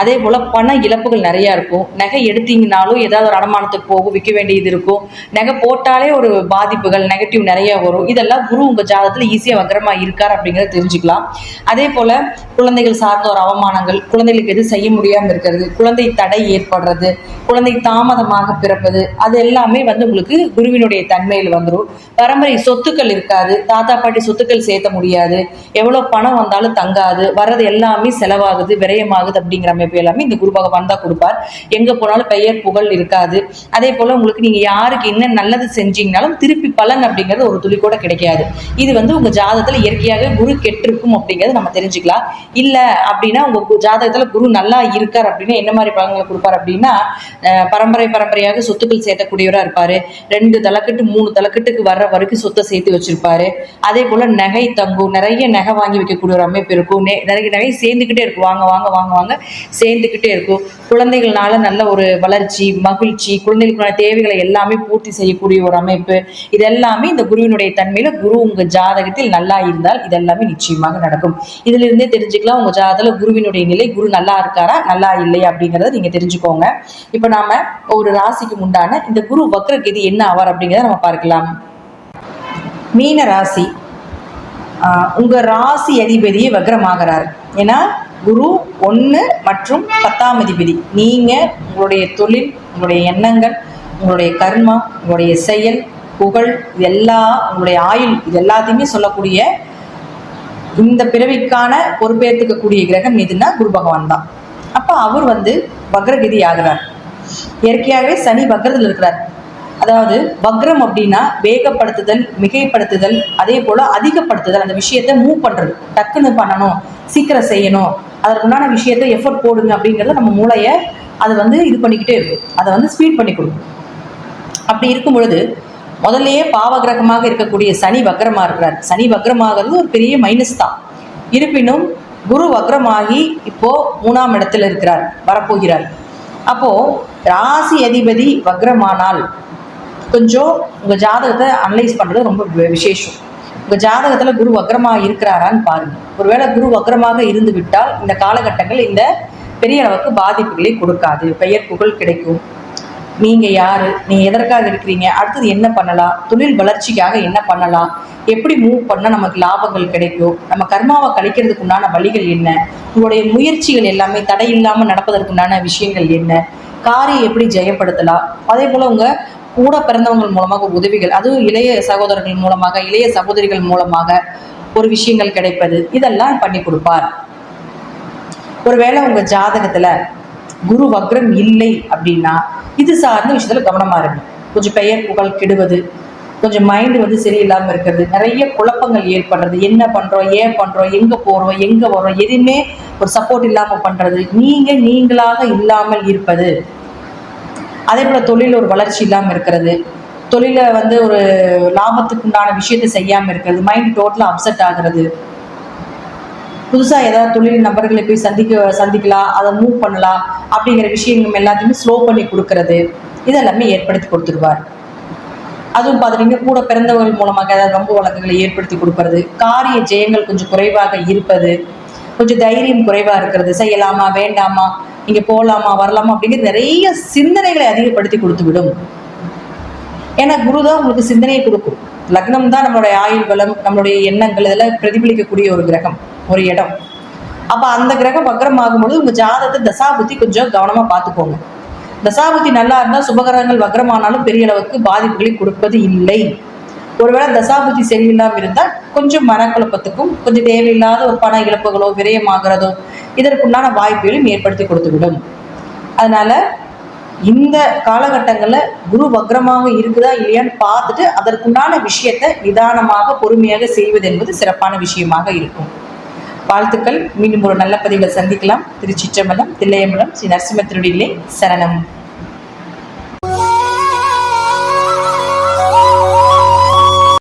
அதே போல் பண இழப்புகள் நிறையா இருக்கும். நகை எடுத்தீங்கனாலும் ஏதாவது ஒரு அடமானத்துக்கு போகும் விற்க வேண்டியது இருக்கும். நகை போட்டாலே ஒரு பாதிப்புகள் நெகட்டிவ் நிறையா வரும். இதெல்லாம் குரு உங்கள் ஜாதகத்தில் ஈஸியாக வக்கரமாக இருக்கார் அப்படிங்கிறத தெரிஞ்சுக்கலாம். அதே போல் குழந்தைகள் சார்ந்த ஒரு அவமானங்கள் குழந்தைகளுக்கு எது செய்ய முடியாமல் இருக்கிறது குழந்தை தடை ஏற்படுறது குழந்தை தாமதமாக பிறப்பது அது எல்லாமே வந்து உங்களுக்கு குருவினுடைய தன்மையில் வந்துடும் பரம்பரை சொத்துக்கள் இருக்காது தாத்தா பாட்டி சொத்துக்கள் சேர்த்த முடியாது. எவ்வளோ பணம் வந்தாலும் தங்காது வர்றது எல்லாமே செலவாகுது விரயமாகுது அப்படிங்கிற அமைப்பு எல்லாமே இந்த குரு பகவான் தான் கொடுப்பார். எங்கே போனாலும் பெயர் புகழ் இருக்காது. அதே போல் உங்களுக்கு நீங்கள் யாருக்கு என்ன நல்லது செஞ்சீங்கனாலும் திருப்பி பலன் அப்படிங்கிறது ஒரு துளி கூட கிடைக்காது. இது வந்து உங்கள் ஜாதகத்தில் இயற்கையாகவே குரு கெட்டிருக்கும் அப்படிங்கிறத நம்ம தெரிஞ்சுக்கலாம். இல்லை அப்படின்னா உங்கள் ஜாதகத்தில் குரு நல்லா இருக்கார் அப்படின்னா என்ன மாதிரி பலன்களை கொடுப்பார் அப்படின்னா பரம்பரை பரம்பரையாக சொத்துக்கள் சேர்க்கக்கூடியவராக இருப்பார். ரெண்டு தலைக்கட்டு மூணு தலைக்கட்டுக்கு வர்ற வரைக்கும் சொத்தை சேர்த்து வச்சிருப்பாரு. அதே போல் நகை தங்கும் நிறைய நகை வாங்கி வைக்கக்கூடிய ஒரு அமைப்பு இருக்கும். நிறைய நகை சேர்ந்துக்கிட்டே இருக்கும். வாங்க வாங்க வாங்க வாங்க. சேர்ந்துக்கிட்டே இருக்கும். குழந்தைகள்னால நல்ல ஒரு வளர்ச்சி மகிழ்ச்சி குழந்தைகளுக்கான தேவைகளை எல்லாமே பூர்த்தி செய்யக்கூடிய ஒரு அமைப்பு. இதெல்லாமே இந்த குருவினுடைய தன்மையில குரு உங்க ஜாதகத்தில் நல்லா இருந்தால் இதெல்லாமே நிச்சயமாக நடக்கும். இதுல இருந்தே தெரிஞ்சுக்கலாம் உங்க ஜாதகத்துல குருவினுடைய நிலை குரு நல்லா இருக்காரா நல்லா இல்லையா அப்படிங்கறத நீங்க தெரிஞ்சுக்கோங்க. இப்ப நாம ஒரு ராசிக்கு உண்டான இந்த குரு வக்ரகதி என்ன ஆவார் அப்படிங்கிறத நம்ம பார்க்கலாம். மீன ராசி. உங்கள் உங்க ராசி அதிபதியே வக்ரமாகிறார். ஏன்னா குரு ஒன்று மற்றும் பத்தாம் அதிபதி. நீங்கள் உங்களுடைய தொழில் உங்களுடைய எண்ணங்கள் உங்களுடைய கர்மா உங்களுடைய செயல் புகழ் இது எல்லா உங்களுடைய ஆயுள் இது எல்லாத்தையுமே சொல்லக்கூடிய இந்த பிறவிக்கான பொறுப்பேற்றுக்கக்கூடிய கிரகம் எதுனா குரு பகவான் தான். அப்போ அவர் வந்து வக்ரகிதி ஆகிறார். இயற்கையாகவே சனி வக்ரத்தில் இருக்கிறார். அதாவது வக்ரம் அப்படின்னா வேகப்படுத்துதல் மிகைப்படுத்துதல் அதே போல அதிகப்படுத்துதல் அந்த விஷயத்தை மூவ் பண்றது. டக்குன்னு பண்ணணும் சீக்கிரம் செய்யணும் அதற்கு உண்டான விஷயத்தை எஃபர்ட் போடுங்க அப்படிங்கிறத நம்ம மூளையை அது வந்து இது பண்ணிக்கிட்டே இருக்கும். அதை வந்து ஸ்பீட் பண்ணி கொடுக்கும். அப்படி இருக்கும் பொழுது முதல்லயே பாவகிரகமாக இருக்கக்கூடிய சனி வக்ரமாக இருக்கிறார். சனி வக்ரமாகிறது ஒரு பெரிய மைனஸ் தான். இருப்பினும் குரு வக்ரமாகி இப்போ மூணாம் இடத்துல இருக்கிறார் வரப்போகிறார். அப்போ ராசி அதிபதி வக்ரமானால் கொஞ்சம் உங்க ஜாதகத்தை அனலைஸ் பண்றது ரொம்ப விசேஷம். உங்க ஜாதகத்துல குரு வக்ரமாக இருக்கிறாரான்னு பாருங்க. ஒருவேளை குரு வக்ரமாக இருந்து விட்டால் இந்த காலகட்டங்கள் இந்த பெரிய அளவுக்கு பாதிப்புகளை கொடுக்காது. பெயர் புகழ் கிடைக்கும். நீங்க யாரு? நீங்க எதற்காக இருக்கிறீங்க? அடுத்தது என்ன பண்ணலாம்? தொழில் வளர்ச்சிக்காக என்ன பண்ணலாம்? எப்படி மூவ் பண்ணா நமக்கு லாபங்கள் கிடைக்கும்? நம்ம கர்மாவை கழிக்கிறதுக்கு உண்டான வழிகள் என்ன? உங்களுடைய முயற்சிகள் எல்லாமே தடை இல்லாம நடப்பதற்குண்டான விஷயங்கள் என்ன? காரியம் எப்படி ஜெயப்படுத்தலாம்? அதே போல உங்க கூட பிறந்தவங்கள் மூலமாக உதவிகள் அதுவும் இளைய சகோதரர்கள் மூலமாக இளைய சகோதரிகள் மூலமாக ஒரு விஷயங்கள் கிடைப்பது. இதெல்லாம் பண்ணி கொடுப்பார். ஒருவேளை உங்க ஜாதகத்துல குரு வக்ரம் இல்லை அப்படின்னா இது சார்ந்த விஷயத்துல கவனமா இருக்கும் கொஞ்சம் பெயர் புகழ் கெடுவது கொஞ்சம் மைண்டு வந்து சரியில்லாமல் இருக்கிறது நிறைய குழப்பங்கள் ஏற்படுறது. என்ன பண்றோம் ஏன் பண்றோம் எங்க போறோம் எங்க வரோம் எதுவுமே ஒரு சப்போர்ட் இல்லாம பண்றது. நீங்க நீங்களாக இல்லாமல் இருப்பது. அதே போல தொழில் ஒரு வளர்ச்சி இல்லாமல் இருக்கிறது. தொழிலை வந்து ஒரு லாபத்துக்கு உண்டான விஷயத்தை செய்யாமல் இருக்கிறது. மைண்ட் டோட்டலாக அப்செட் ஆகுறது. புதுசாக ஏதாவது தொழில் நபர்களை போய் சந்திக்க சந்திக்கலாம் அதை மூவ் பண்ணலாம் அப்படிங்கிற விஷயங்கள் எல்லாத்தையுமே ஸ்லோ பண்ணி கொடுக்கறது. இதெல்லாமே ஏற்படுத்தி கொடுத்துருவார். அதுவும் பார்த்துட்டீங்க கூட பிறந்தவர்கள் மூலமாக ஏதாவது ரொம்ப வழக்குகளை ஏற்படுத்தி கொடுக்கறது. காரிய ஜெயங்கள் கொஞ்சம் குறைவாக இருப்பது கொஞ்சம் தைரியம் குறைவாக இருக்கிறது. செய்யலாமா வேண்டாமா இங்க போகலாமா வரலாமா அப்படிங்கிற நிறைய சிந்தனைகளை அதிகப்படுத்தி கொடுத்து விடும் ஏன்னா குரு தான் உங்களுக்கு சிந்தனையை கொடுக்கும். லக்னம் தான் நம்மளுடைய ஆயுள் பலம் நம்மளுடைய எண்ணங்கள் இதெல்லாம் பிரதிபலிக்கக்கூடிய ஒரு கிரகம் ஒரு இடம். அப்போ அந்த கிரகம் வக்ரம் ஆகும்பொழுது உங்கள் ஜாதகத்தை தசாபுத்தி கொஞ்சம் கவனமாக பார்த்துக்கோங்க. தசாபுத்தி நல்லா இருந்தால் சுபகிரகங்கள் வக்ரமானாலும் பெரிய அளவுக்கு பாதிப்புகளை கொடுப்பது இல்லை. ஒருவேளை தசாபுத்தி சரியில்லாமல் இருந்தால் கொஞ்சம் மனக்குழப்பத்துக்கும் கொஞ்சம் தேவையில்லாத ஒரு பண இழப்புகளோ விரயமாகிறதோ இதற்குண்டான வாய்ப்புகளையும் ஏற்படுத்தி கொடுத்துவிடும். அதனால இந்த காலகட்டங்களில் குரு வக்ரமாக இருக்குதா இல்லையான்னு பார்த்துட்டு அதற்குண்டான விஷயத்தை நிதானமாக பொறுமையாக செய்வது என்பது சிறப்பான விஷயமாக இருக்கும். வாழ்த்துக்கள். மீண்டும் ஒரு நல்ல பதிவில் சந்திக்கலாம். திருச்சிற்றம்பலம் தில்லையம்பலம் ஸ்ரீ நரசிம்ம சரணம்.